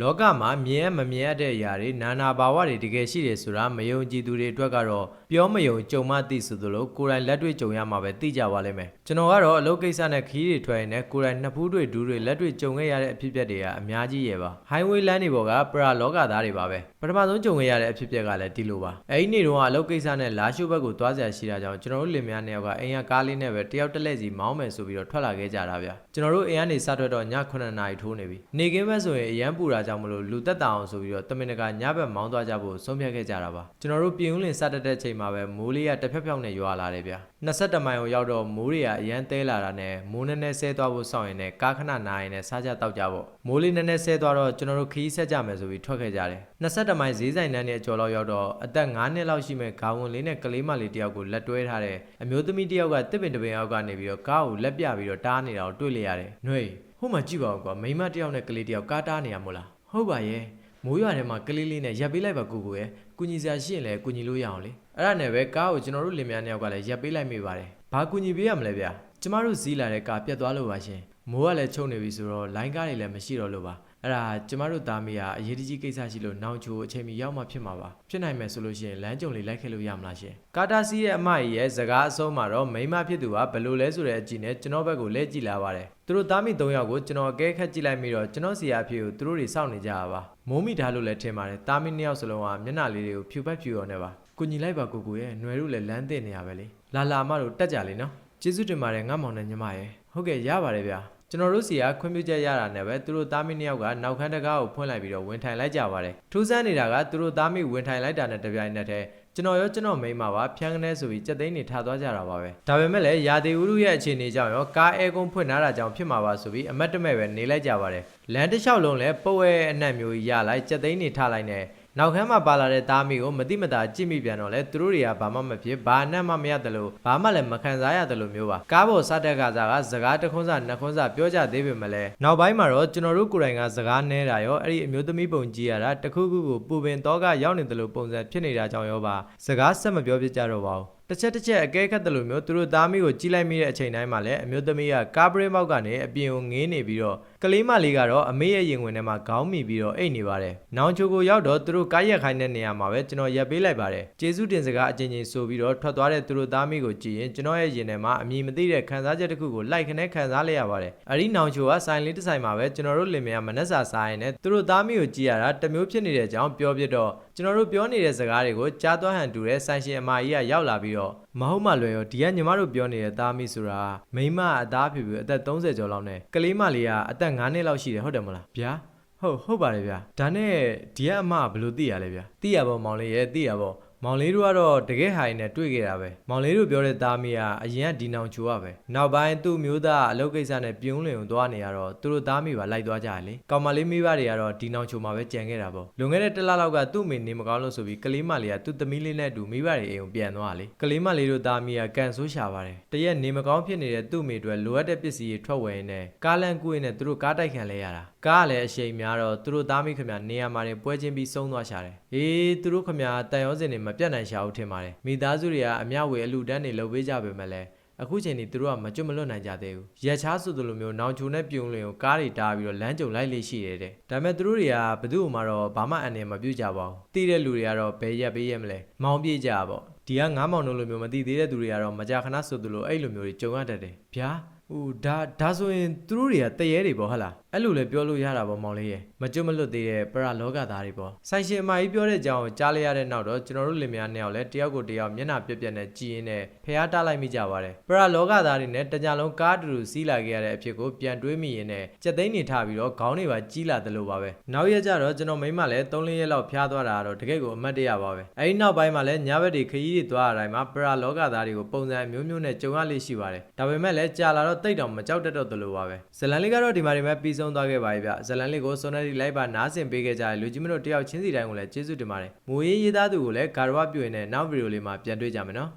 လောကမှာမြင်ရမမြင်ရတဲ့အရာတွေနာနာဘာဝတွေတကယ်ရှိတယ်ဆိုတာမယုံကြည်သူတွေအတွက်ကတော့ပြောမယုံကြုံမသိဆိုသလိုကိုယ်တိုင်လက်တွေ့ကြုံရမှာပဲသိကြပါလိမ့်မယ်ကျွန်တော်ကတော့အလုပ်ကိစ္စနဲ့ခီးတွေထွက်ရင်လည်းကိုယ်တိုင်နှစ်ဖူးတွေဒူးတွေလက်တွေ့ကြုံခဲ့ရတဲ့အဖြစ်အပျက်တွေကအများကြီးရဲ့ပါ highway လမ်းတွေပေါ်ကပရာလောကသားတွေပါပဲပထမဆုံးကြုံခဲ့ရတဲ့အဖြစ်အပျက်ကလည်းဒီလိုပါအဲဒီနေ့တုန်းကအလုပ်ကိစ္စနဲ့လာရှိုးဘက်ကိုသွားစရာရှိတာကြောင့်ကျွန်တော်တို့လင်မယားနှစ်ယောက်ကအိမ်ကကားလေးနဲ့ပဲတယောက်တစ်လက်စီမောင်းမယ်ဆိုပြီးတော့ထွက်လာခဲ့ကြတာဗျကျွန်တော်တို့အိမ်ကနေစထွက်တော့ည9နာရီထိုးနေပြီနေကင်းဘက်ဆိုရင်အရန်ပူတာကြောင့်မလို့လူသက်တာအောင်ဆိုပြီးတော့တမင်တကာညဘက်မောင်းသွားကြဖို့ဆုံးဖြတ်ခဲ့ကြတာပါကျွန်တော်တို့ပြင်ဦးလင်စတက်တဲ့ချိန်မှာပဲမိုးလေးကတစ်ဖက်ဖျောက်နဲ့ရွာလာတယ်ဗျ22မိုင်ကိုရောက်တော့မိုးတွေကအရန်သေးလာတာနဲ့မိုးနည်းနည်းဆဲသွားဖို့စောင့်ရင်လည်းကားခဏနားရင်လည်းစားကြတောက်ကြဖို့မိုးလေးနည်းနည်းဆဲသွားတော့ကျွန်တော်တို့ခီးဆက်ကြမယ်ဆိုပြီးထွက်ခဲ့ကြတယ်22မိုင်ဈေးဆိုင်တန်းနဲ့အကျော်လောက်ရောက်တော့အသက်9နှစ်လောက်ရှိမဲ့ဂါဝန်လေးနဲ့ကလေးမလေးတယောက်ကိုလက်တွဲထားတဲ့အမျိုးသမီးတယောက်ကတစ်ပင်တစ်ပင်အောက်ကနေပြီးတော့ကားကိုလက်ပြပြီးတော့တားနေတာကိုတွေ့လိုက်ရတယ်။နှွေဟိုမှကြည့်ပါဦးကွာမိန်းမတယောက်နဲ့ကလေးတယောက်ကားတားနေရမို့လား။ ဟုတ်ပါရဲ့မိုးရွာထဲမှာကလေးလေးနဲ့ရပ်ပေးလိုက်ပါကိုကိုရဲ့ကုညီစရာရှိရင်လည်းကုညီလို့ရအောင်လေ။အဲ့ဒါနဲ့ပဲကားကိုကျွန်တော်တို့လင်မယားနှစ်ယောက်ကလည်းရပ်ပေးလိုက်မိပါတယ်။ဘာကုညီပေးရမလဲဗျာ။ကျမတို့စီးလာတဲ့ကားပြတ်သွားလို့ပါရှင်။မိုးကလည်းချုံနေပြီဆိုတော့လိုင်းကားတွေလည်းမရှိတော့လို့ပါ။ အဲ့ဒါကျမတို့သားမီးကအရေးတကြီးကိစ္စရှိလို့နောင်ချိုအချိန်မီရောက်မှဖြစ်မှာပါဖြစ်နိုင်မယ်ဆိုလို့ရှိရင်လမ်းကြုံလေးလိုက်ခဲ့လို့ရမလားရှင်ကာတာစီရဲ့အမကြီးရဲ့စကားအဆုံးမှာတော့မိန်းမဖြစ်သူကဘယ်လိုလဲဆိုတဲ့အကြည့်နဲ့ကျွန်တော်ဘက်ကိုလဲကြည့်လာပါတယ်သူတို့သားမီး၃ယောက်ကိုကျွန်တော်အကဲခတ်ကြည့်လိုက်ပြီးတော့ကျွန်တော်စီယာအဖြစ်ကိုသူတို့တွေစောင့်နေကြတာပါမိုးမိထားလို့လည်းထင်ပါတယ်သားမီးနှစ်ယောက်စလုံးကမျက်နှာလေးတွေကိုဖြူပတ်ဖြူရောနေပါကိုညီလိုက်ပါကိုကိုရဲ့ຫນွယ်တို့လည်းလမ်းသိနေရပဲလေလာလာမတို့တက်ကြလေနော်ကျေးဇူးတင်ပါတယ်ငါမောင်နဲ့ညီမရဲ့ဟုတ်ကဲ့ရပါတယ်ဗျာ ကျွန်တော်တို့စီကခွင့်ပြုချက်ရတာနဲ့ပဲသူတို့သားမီးနှစ်ယောက်ကနောက်ခန်းတကားကိုဖွင့်လိုက်ပြီးတော့ဝင်ထိုင်လိုက်ကြပါတယ်ထူးဆန်းနေတာကသူတို့သားမီးဝင်ထိုင်လိုက်တာနဲ့တပြိုင်နက်တည်းကျွန်တော်ရောကျွန်တော်မိန်းမပါဖျန်းကနေဆိုပြီးစက်သိန်းနေထားသွားကြတာပါပဲဒါပေမဲ့လည်းရာသီဥတုရဲ့အခြေအနေကြောင့်ရောကားအဲကွန်းဖွင့်ထားတာကြောင့်ဖြစ်မှာပါဆိုပြီးအမတ်တမဲ့ပဲနေလိုက်ကြပါတယ်လမ်းတစ်လျှောက်လုံးလည်းပုတ်ဝဲအနက်မျိုးကြီးရလိုက်စက်သိန်းနေထားလိုက်နဲ့ နောက်ခန်းမှာပါလာတဲ့သားမီးကိုမတိမတာကြည့်မိပြန်တော့လဲသူတို့တွေကဘာမှမဖြစ်ဘာနဲ့မှမရတယ်လို့ဘာမှလည်းမခံစားရတယ်လို့မျိုးပါကားပေါ်စတက်ကစားကစကားတစ်ခွန်းစားနှစ်ခွန်းစားပြောကြသေးပေမဲ့လည်းနောက်ပိုင်းမှာတော့ကျွန်တော်တို့ကိုယ်တိုင်ကစကားနဲတာရောအဲ့ဒီအမျိုးသမီးပုံကြည့်ရတာတစ်ခုခုကိုပူပင်တော့ကရောက်နေတယ်လို့ပုံစံဖြစ်နေတာကြောင့်ရောပါစကားဆက်မပြောပြကြတော့ပါဘူး တစ်ချက်တစ်ချက်အကဲခတ်တယ်လို့မျိုးသူတို့သားမီးကိုကြီးလိုက်မိတဲ့အချိန်တိုင်းမှာလည်းအမျိုးသမီးကကားပရိမောက်ကနေအပြင်ကိုငေးနေပြီးတော့ကလေးမလေးကတော့အမေရဲ့ရင်ဝင်ထဲမှာခေါင်းမိပြီးတော့အိတ်နေပါတယ်။နောင်ချိုကိုရောက်တော့သူတို့ကားရက်ခိုင်းတဲ့နေရာမှာပဲကျွန်တော်ရက်ပေးလိုက်ပါတယ်။ကျေးဇူးတင်စကားအချင်းချင်းဆိုပြီးတော့ထွက်သွားတဲ့သူတို့သားမီးကိုကြည့်ရင်ကျွန်တော်ရဲ့ရင်ထဲမှာအမည်မသိတဲ့ခံစားချက်တစ်ခုကိုလိုက်ခနဲ့ခံစားလိုက်ရပါတယ်။အဲဒီနောင်ချိုကဆိုင်လေးတစ်ဆိုင်မှာပဲကျွန်တော်တို့လင်မယားမနှက်စာစားရင်လည်းသူတို့သားမီးကိုကြည့်ရတာတစ်မျိုးဖြစ်နေတဲ့အကြောင်းပြောပြတော့ကျွန်တော်တို့ပြောနေတဲ့စကားတွေကိုကြားသွားဟန်တူတဲ့ဆိုင်ရှင်အမကြီးကရောက်လာပြီးတော့မဟုတ်မှလွယ်ရောဒီကညီမတို့ပြောနေတဲ့သားမီးဆိုတာမိမအသားဖြူဖြူအသက်30ကျော်လောက်နဲ့ကလေးမလေးကအသက်9နှစ်လောက်ရှိတယ်ဟုတ်တယ်မလားဗျာဟုတ်ဟုတ်ပါတယ်ဗျာဒါနဲ့ဒီကအမကဘယ်လိုသိရလဲဗျာသိရပါမောင်လေးရဲ့သိရပါ မောင်လေးတို့ကတော့တကယ်ဟာရင်နဲ့တွေ့ခဲ့တာပဲမောင်လေးတို့ပြောတဲ့သားမီးကအရင်ကဒီနောင်ချိုရပဲနောက်ပိုင်းသူ့မျိုးသားအလုပ်ကိစ္စနဲ့ပြုံးလင်ုံသွားနေရတော့သူတို့သားမီးပါလိုက်သွားကြတယ်လေကောင်မလေးမိဘတွေကတော့ဒီနောင်ချိုမှာပဲကြံခဲ့တာပေါ့လွန်ခဲ့တဲ့တစ်လလောက်ကသူ့မိနေမကောင်းလို့ဆိုပြီးကလေးမလေးကသူ့သမီးလေးနဲ့အတူမိဘတွေအိမ်ကိုပြန်သွားလေကလေးမလေးတို့သားမီးကကန်ဆိုးရှာပါတယ်တရက်နေမကောင်းဖြစ်နေတဲ့သူ့မိအတွက်လိုအပ်တဲ့ပစ္စည်းတွေထွက်ဝယ်နေကားလန်ကူးရင်နဲ့သူတို့ကားတိုက်ခံလဲရတာကားကလည်းအရှိန်များတော့သူတို့သားမီးခင်ဗျနေရာမှာနေပွဲချင်းပြီးဆုံးသွားရှာတယ်အေးသူတို့ခင်ဗျတန်ရောစင်တွေမပြတ်နိုင်ရှာဘူးထင်ပါတယ်မိသားစုတွေကအမျှဝေအလူတန်းတွေလုပ်ပေးကြပေမဲ့လည်းအခုချိန်ဒီသူတို့ကမကျွတ်မလွတ်နိုင်ကြသေးဘူးရက်ချားဆိုသလိုမျိုးနောင်ချိုနဲ့ပြုံးလင်ကိုကားတွေတားပြီးတော့လမ်းကြုံလိုက်လေးရှိတယ်တဲ့ဒါပေမဲ့သူတို့တွေကဘယ်သူ့မှတော့ဘာမှအန်နေမပြုတ်ကြပါဘူးတီးတဲ့လူတွေကတော့ဘယ်ရက်ပေးရမလဲမောင်းပြေးကြပါပေါ့ဒီကငားမောင်တို့လိုမျိုးမသိသေးတဲ့သူတွေကတော့မကြာခဏဆိုသလိုအဲ့လိုမျိုးတွေကြုံရတတ်တယ်ဗျာ ဟိုဒါဒါဆိုရင်သူတို့တွေကတရေတွေပေါ့ဟဟလားအဲ့လိုလည်းပြောလို့ရတာပေါ့မောင်လေးရဲ့မကျွတ်မလွတ်သေးတဲ့ပရလောကသားတွေပေါ့ဆိုင်ရှင်အမကြီးပြောတဲ့အကြောင်းကိုကြားလိုက်ရတဲ့နောက်တော့ကျွန်တော်တို့လင်မယားနှစ်ယောက်လည်းတယောက်ကိုတယောက်မျက်နှာပြက်ပြက်နဲ့ကြည်ရင်းနဲ့ဖះတားလိုက်မိကြပါတယ်ပရလောကသားတွေနဲ့တကြလုံးကားတူတူစီးလာခဲ့ရတဲ့အဖြစ်ကိုပြန်တွေးမိရင်းနဲ့စက်သိန်းနေထားပြီးတော့ခေါင်းတွေပါကြီးလာတယ်လို့ပါပဲနောက်ရက်ကျတော့ကျွန်တော်မိန်းမလည်း3လရက်လောက်ဖျားသွားတာကတော့တကယ့်ကိုအမတ်တရပါပဲအဲဒီနောက်ပိုင်းမှာလည်းညဘက်တွေခရီးတွေသွားရတိုင်းမှာပရလောကသားတွေကိုပုံစံအမျိုးမျိုးနဲ့ကြုံရလိမ့်ရှိပါတယ်ဒါပေမဲ့လည်းကြာလာတော့တိတ်တောင်မကြောက်တတ်တော့တယ်လို့ပါပဲဇလန်လေးကတော့ဒီမှာဒီမှာပြီးဆုံးသွားခဲ့ပါပြီဗျဇလန်လေးကိုစွန်နယ်ဒီလိုက်ပါနားဆင်ပေးခဲ့ကြတဲ့လူကြီးမတို့တယောက်ချင်းစီတိုင်းကိုလည်းကျေးဇူးတင်ပါတယ်။မူရေးရေးသားသူကိုလည်းဂါရဝပြုရင်နဲ့နောက်ဗီဒီယိုလေးမှာပြန်တွေ့ကြမယ်နော်။